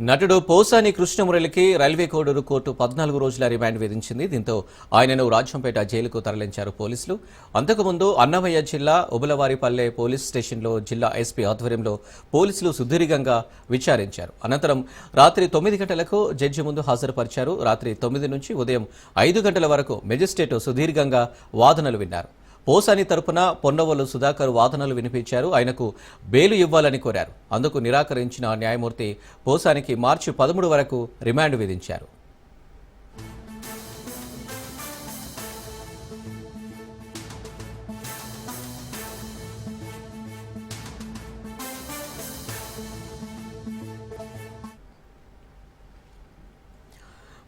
నటుడు పోసాని కృష్ణమురళికి railway Koduru court పద్నాలుగు రోజుల రిమాండ్ విధించింది. దీంతో ఆయనను రాజంపేట జైలుకు తరలించారు పోలీసులు. అంతకుముందు అన్నమయ్య జిల్లా ఉబలవారిపల్లె పోలీస్ స్టేషన్లో జిల్లా ఎస్పీ ఆధ్వర్యంలో పోలీసులు సుదీర్ఘంగా విచారించారు. అనంతరం రాత్రి తొమ్మిది గంటలకు జడ్జి ముందు హాజరుపరిచారు. రాత్రి తొమ్మిది నుంచి ఉదయం ఐదు గంటల వరకు మెజిస్ట్రేట్ సుదీర్ఘంగా వాదనలు విన్నారు. పోసాని తరపున పొన్నవల్లు సుధాకర్ వాదనలు వినిపించారు. ఆయనకు బెయిలు ఇవ్వాలని కోరారు. అందుకు నిరాకరించిన న్యాయమూర్తి పోసానికి మార్చి పదమూడు వరకు రిమాండ్ విధించారు.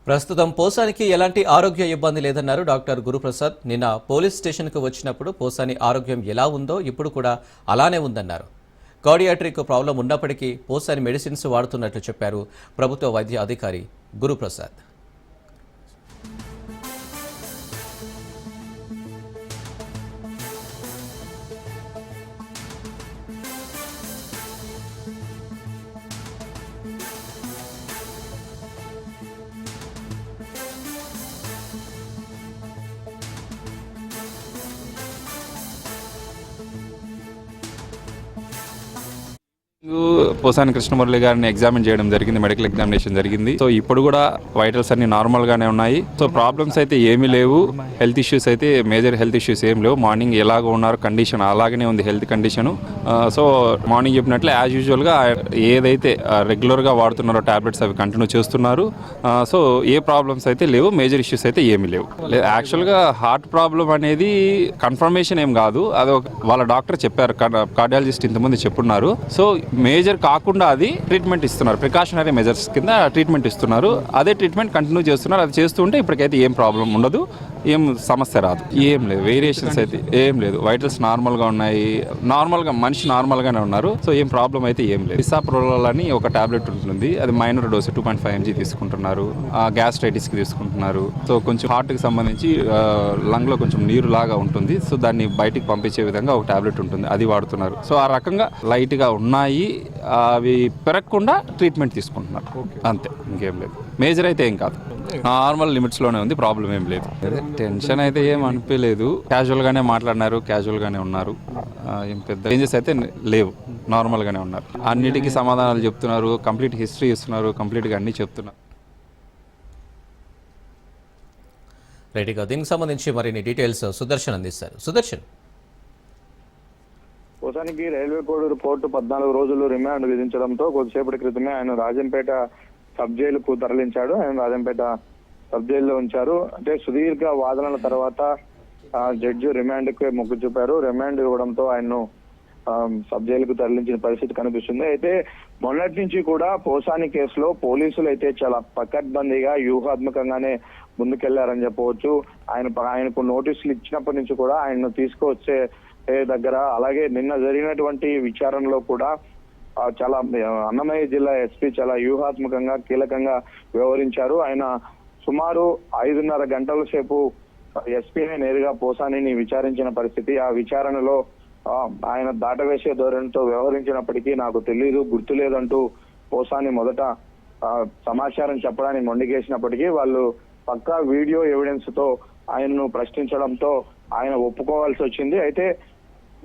ప్రస్తుతం పోసానికి ఎలాంటి ఆరోగ్య ఇబ్బంది లేదన్నారు డాక్టర్ గురుప్రసాద్. నిన్న పోలీస్ స్టేషన్కు వచ్చినప్పుడు పోసాని ఆరోగ్యం ఎలా ఉందో ఇప్పుడు కూడా అలానే ఉందన్నారు. కార్డియాట్రిక్ ప్రాబ్లం ఉన్నప్పటికీ పోసాని మెడిసిన్స్ వాడుతున్నట్లు చెప్పారు ప్రభుత్వ వైద్య అధికారి గురుప్రసాద్. పోసాని కృష్ణమురళి గారిని ఎగ్జామిన్ చేయడం జరిగింది మెడికల్ ఎగ్జామినేషన్ జరిగింది. సో ఇప్పుడు కూడా వైటల్స్ అన్ని నార్మల్ గానే ఉన్నాయి. సో ప్రాబ్లమ్స్ అయితే ఏమీ లేవు. హెల్త్ ఇష్యూస్ అయితే మేజర్ హెల్త్ ఇష్యూస్ ఏం లేవు. మార్నింగ్ ఎలాగ ఉన్నారు కండిషన్ అలాగనే ఉంది హెల్త్ కండిషన్ సో మార్నింగ్ చెప్పినట్లు యాజ్ యూజువల్గా ఏదైతే uh, రెగ్యులర్గా వాడుతున్నారో టాబ్లెట్స్ అవి కంటిన్యూ చేస్తున్నారు. Uh, సో ఏ ప్రాబ్లమ్స్ అయితే లేవు మేజర్ ఇష్యూస్ అయితే ఏమీ లేవు. యాక్చువల్గా హార్ట్ ప్రాబ్లం అనేది కన్ఫర్మేషన్ ఏం కాదు. అది వాళ్ళ డాక్టర్ చెప్పారు కార్డియాలజిస్ట్ ఇంతకుముందు చెప్పున్నారు. సో మేజర్ కాకుండా అది ట్రీట్మెంట్ ఇస్తున్నారు. ప్రికాషనరీ మెజర్స్ కింద ట్రీట్మెంట్ ఇస్తున్నారు. అదే ట్రీట్మెంట్ కంటిన్యూ చేస్తున్నారు. అది చేస్తుంటే ఇప్పటికైతే ఏం ప్రాబ్లం ఉండదు. ఏం సమస్య రాదు. ఏం లేదు. వేరియేషన్స్ అయితే ఏం లేదు. వైటల్స్ నార్మల్గా ఉన్నాయి. నార్మల్గా మనిషి నార్మల్ గానే ఉన్నారు. సో ఏం ప్రాబ్లం అయితే ఏం లేదు. ఇసాప్రోల్ అని ఒక టాబ్లెట్ ఉంటుంది. అది minor dose two point five MG తీసుకుంటున్నారు. గ్యాస్ట్రైటిస్కి తీసుకుంటున్నారు. సో కొంచెం హార్ట్కి సంబంధించి లంగ్లో కొంచెం నీరు లాగా ఉంటుంది. సో దాన్ని బయటికి పంపించే విధంగా ఒక టాబ్లెట్ ఉంటుంది. అది వాడుతున్నారు. సో ఆ రకంగా లైట్గా ఉన్నాయి. అవి పెరగకుండా ట్రీట్మెంట్ తీసుకుంటున్నారు. అంతే. ఇంకేం లేదు. మేజర్ అయితే ఏం కాదు. నార్మల్ లిమిట్స్లోనే ఉంది ప్రాబ్లం ఏం లేదు. టెన్షన్ అయితే ఏం అనిపించలేదు. క్యాజువల్ గానే మాట్లాడినారు క్యాజువల్ గానే ఉన్నారు ఏం పెద్ద చేంజెస్ అయితే లేవు నార్మల్ గానే ఉన్నారు. అన్నిటికీ సమాధానాలు చెప్తున్నారు కంప్లీట్ హిస్టరీ ఇస్తున్నారు కంప్లీట్గా అన్ని చెప్తున్నారు. రైట్గా దీనికి సంబంధించి మరిన్ని డీటెయిల్స్ సుదర్శన్ అందిస్తారు. సుదర్శన్. పోసానికి రైల్వే కోడూరు కోర్టు పద్నాలుగు రోజులు రిమాండ్ విధించడంతో కొద్దిసేపటి క్రితమే ఆయన రాజంపేట సబ్ జైలుకు తరలించాడు. ఆయన రాజంపేట సబ్ జైల్లో ఉంచారు. అంటే సుదీర్ఘ వాదనల తర్వాత ఆ, జడ్జి రిమాండ్కు మొగ్గు చూపారు. రిమాండ్ ఇవ్వడంతో ఆయన్ను సబ్ జైలుకు తరలించిన పరిస్థితి కనిపిస్తుంది. అయితే మొన్నటి నుంచి కూడా పోసాని కేసులో పోలీసులు అయితే చాలా పకడ్బందీగా వ్యూహాత్మకంగానే ముందుకెళ్ళారని చెప్పవచ్చు. ఆయన ఆయనకు నోటీసులు ఇచ్చినప్పటి నుంచి కూడా ఆయన్ను తీసుకువచ్చే దగ్గర అలాగే నిన్న జరిగినటువంటి విచారణలో కూడా చాలా అన్నమయ్య జిల్లా ఎస్పీ చాలా వ్యూహాత్మకంగా కీలకంగా వ్యవహరించారు. ఆయన సుమారు ఐదున్నర గంటల సేపు ఎస్పీని నేరుగా పోసానిని విచారించిన పరిస్థితి. ఆ విచారణలో ఆయన దాటవేసే ధోరణితో వ్యవహరించినప్పటికీ నాకు తెలియదు గుర్తు లేదంటూ పోసాని మొదట ఆ, సమాచారం చెప్పడానికి మొండికేసినప్పటికీ వాళ్ళు పక్కా వీడియో ఎవిడెన్స్తో ఆయనను ప్రశ్నించడంతో ఆయన ఒప్పుకోవాల్సి వచ్చింది అయితే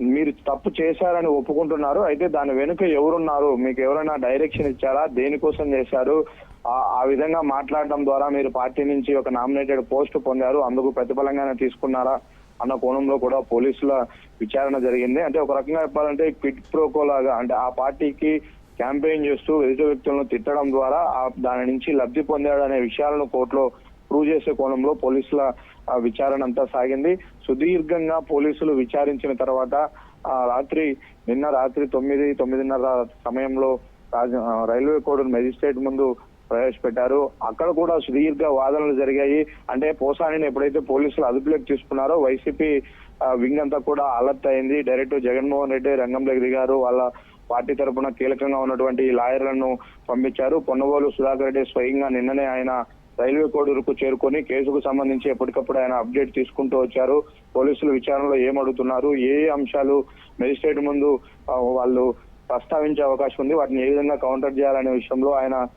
మీరు తప్పు చేశారని ఒప్పుకుంటున్నారు. అయితే దాని వెనుక ఎవరున్నారు? మీకు ఎవరైనా డైరెక్షన్ ఇచ్చారా? దేనికోసం చేశారు? ఆ- ఆ విధంగా మాట్లాడడం ద్వారా మీరు పార్టీ నుంచి ఒక నామినేటెడ్ పోస్ట్ పొందారు. అందుకు ప్రతిఫలంగానే తీసుకున్నారా అన్న కోణంలో కూడా పోలీసుల విచారణ జరిగింది. అంటే ఒక రకంగా చెప్పాలంటే క్విట్ ప్రోకో లాగా అంటే ఆ పార్టీకి క్యాంపెయిన్ చేస్తూ ఎదుటి వ్యక్తులను తిట్టడం ద్వారా ఆ దాని నుంచి లబ్ధి పొందాడు అనే విషయాలను కోర్టులో ప్రూవ్ చేసే కోణంలో పోలీసుల విచారణ అంతా సాగింది. సుదీర్ఘంగా పోలీసులు విచారించిన తర్వాత ఆ రాత్రి నిన్న రాత్రి తొమ్మిది తొమ్మిదిన్నర సమయంలో రాజ- రైల్వే కోడ్ మెజిస్ట్రేట్ ముందు ప్రవేశపెట్టారు. అక్కడ కూడా సుదీర్ఘ వాదనలు జరిగాయి. అంటే పోసానిని ఎప్పుడైతే పోలీసులు అదుపులోకి తీసుకున్నారో వైసీపీ ఆ, వింగ్ అంతా కూడా అలర్ట్ అయింది. డైరెక్ట్ జగన్మోహన్ రెడ్డి రంగంలోకి దిగారు వాళ్ళ పార్టీ తరపున కీలకంగా ఉన్నటువంటి లాయర్లను పంపించారు. పొన్నవోలు సుధాకర్ రెడ్డి స్వయంగా నిన్ననే ఆయన రైల్వే కోడూరుకు చేరుకొని కేసుకు సంబంధించి ఎప్పటికప్పుడు ఆయన అప్డేట్ తీసుకుంటూ వచ్చారు. పోలీసులు విచారణలో ఏమడుగుతున్నారు ఏ అంశాలు మెజిస్ట్రేట్ ముందు వాళ్ళు ప్రస్తావించే అవకాశం ఉంది? వాటిని ఏ విధంగా కౌంటర్ చేయాలనే విషయంలో ఆయన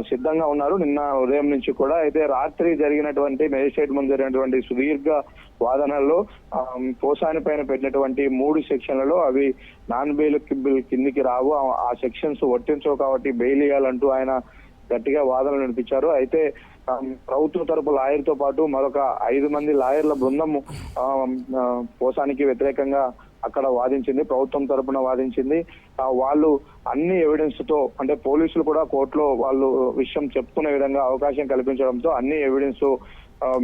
సిద్ధంగా ఉన్నారు. నిన్న ఉదయం నుంచి కూడా అయితే రాత్రి జరిగినటువంటి మేజిస్ట్రేట్ ముందు జరిగినటువంటి సుదీర్ఘ వాదనల్లో పోసాని పైన పెట్టినటువంటి మూడు సెక్షన్లలో అవి నాన్ బెయిల్ బిల్ కిందికి రావు. ఆ- సెక్షన్స్ వర్తించవు కాబట్టి బెయిల్ ఇవ్వాలంటూ ఆయన గట్టిగా వాదనలు వినిపించారు. అయితే ప్రభుత్వం తరపు లాయర్తో పాటు మరొక ఐదు మంది లాయర్ల బృందం పోసానికి వ్యతిరేకంగా అక్కడ వాదించింది ప్రభుత్వం తరపున వాదించింది. వాళ్ళు అన్ని ఎవిడెన్స్తో అంటే పోలీసులు కూడా కోర్టులో వాళ్ళు విషయం చెప్పుకునే విధంగా అవకాశం కల్పించడంతో అన్ని ఎవిడెన్స్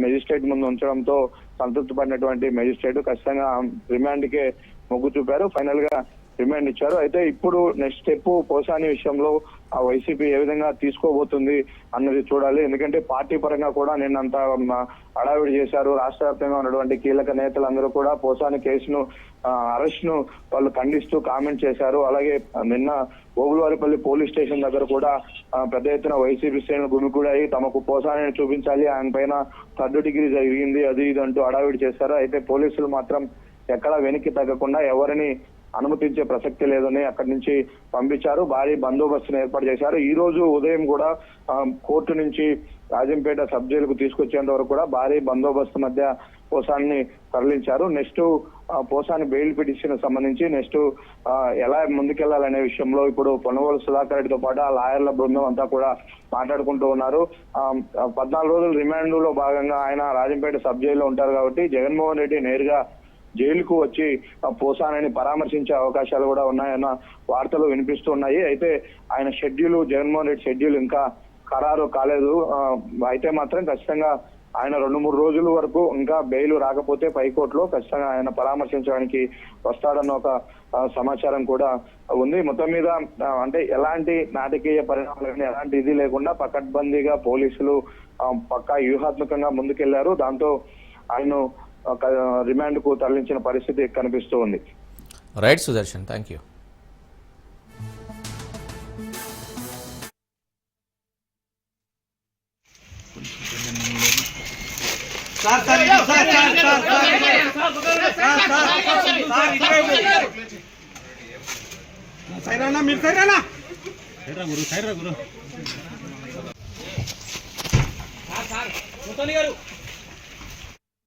మెజిస్ట్రేట్ ముందు ఉంచడంతో సంతృప్తి పడినటువంటి మెజిస్ట్రేట్ ఖచ్చితంగా రిమాండ్ కే మొగ్గు చూపారు. ఫైనల్గా రిమాండ్ ఇచ్చారు. అయితే ఇప్పుడు నెక్స్ట్ స్టెప్ పోసాని విషయంలో ఆ వైసీపీ ఏ విధంగా తీసుకోబోతుంది అన్నది చూడాలి. ఎందుకంటే పార్టీ పరంగా కూడా నిన్నంత హడావిడి చేశారు. రాష్ట్ర వ్యాప్తంగా ఉన్నటువంటి కీలక నేతలందరూ కూడా పోసాని కేసును అరెస్ట్ను వాళ్ళు ఖండిస్తూ కామెంట్ చేశారు. అలాగే నిన్న ఓగులవారిపల్లి పోలీస్ స్టేషన్ దగ్గర కూడా పెద్ద ఎత్తున వైసీపీ శ్రేణులు గుమికూడాయి తమకు పోసాని చూపించాలి. ఆయన పైన థర్డ్ డిగ్రీ జరిగింది. అది ఇది అంటూ హడావిడి చేశారు. అయితే పోలీసులు మాత్రం ఎక్కడా వెనక్కి తగ్గకుండా ఎవరిని అనుమతించే ప్రసక్తి లేదని అక్కడి నుంచి పంపించారు. భారీ బందోబస్తును ఏర్పాటు చేశారు. ఈ రోజు ఉదయం కూడా కోర్టు నుంచి రాజంపేట సబ్ జైలుకు తీసుకొచ్చేంత వరకు కూడా భారీ బందోబస్తు మధ్య పోసాన్ని తరలించారు. నెక్స్ట్ పోసాన్ని పోసాని బెయిల్ పిటిషన్ సంబంధించి నెక్స్ట్ ఎలా ముందుకెళ్ళాలనే విషయంలో ఇప్పుడు పొన్నవోలు సుధాకర్ రెడ్డితో పాటు ఆ లాయర్ల బృందం అంతా కూడా మాట్లాడుకుంటూ ఉన్నారు. పద్నాలుగు రోజులు రిమాండ్లో భాగంగా ఆయన రాజంపేట సబ్ జైల్లో ఉంటారు కాబట్టి జగన్మోహన్ రెడ్డి నేరుగా జైలుకు వచ్చి పోసానని పరామర్శించే అవకాశాలు కూడా ఉన్నాయన్న వార్తలు వినిపిస్తున్నాయి. అయితే ఆయన షెడ్యూల్ జగన్మోహన్ రెడ్డి షెడ్యూల్ ఇంకా ఖరారు కాలేదు. అయితే మాత్రం ఖచ్చితంగా ఆయన రెండు మూడు రోజుల వరకు ఇంకా బెయిల్ రాకపోతే పైకోర్టులో ఖచ్చితంగా ఆయన పరామర్శించడానికి వస్తాడన్న ఒక సమాచారం కూడా ఉంది. మొత్తం మీద అంటే ఎలాంటి నాటకీయ పరిణామాలు కానీ ఎలాంటి ఇది లేకుండా పకడ్బందీగా పోలీసులు పక్కా వ్యూహాత్మకంగా ముందుకెళ్ళారు. దాంతో ఆయన రిమాండ్కు తరలించిన పరిస్థితి కనిపిస్తూ ఉంది రైట్ సుదర్శన్ థ్యాంక్ యూ సైరానా మీరు సైరానా ముతలి గారు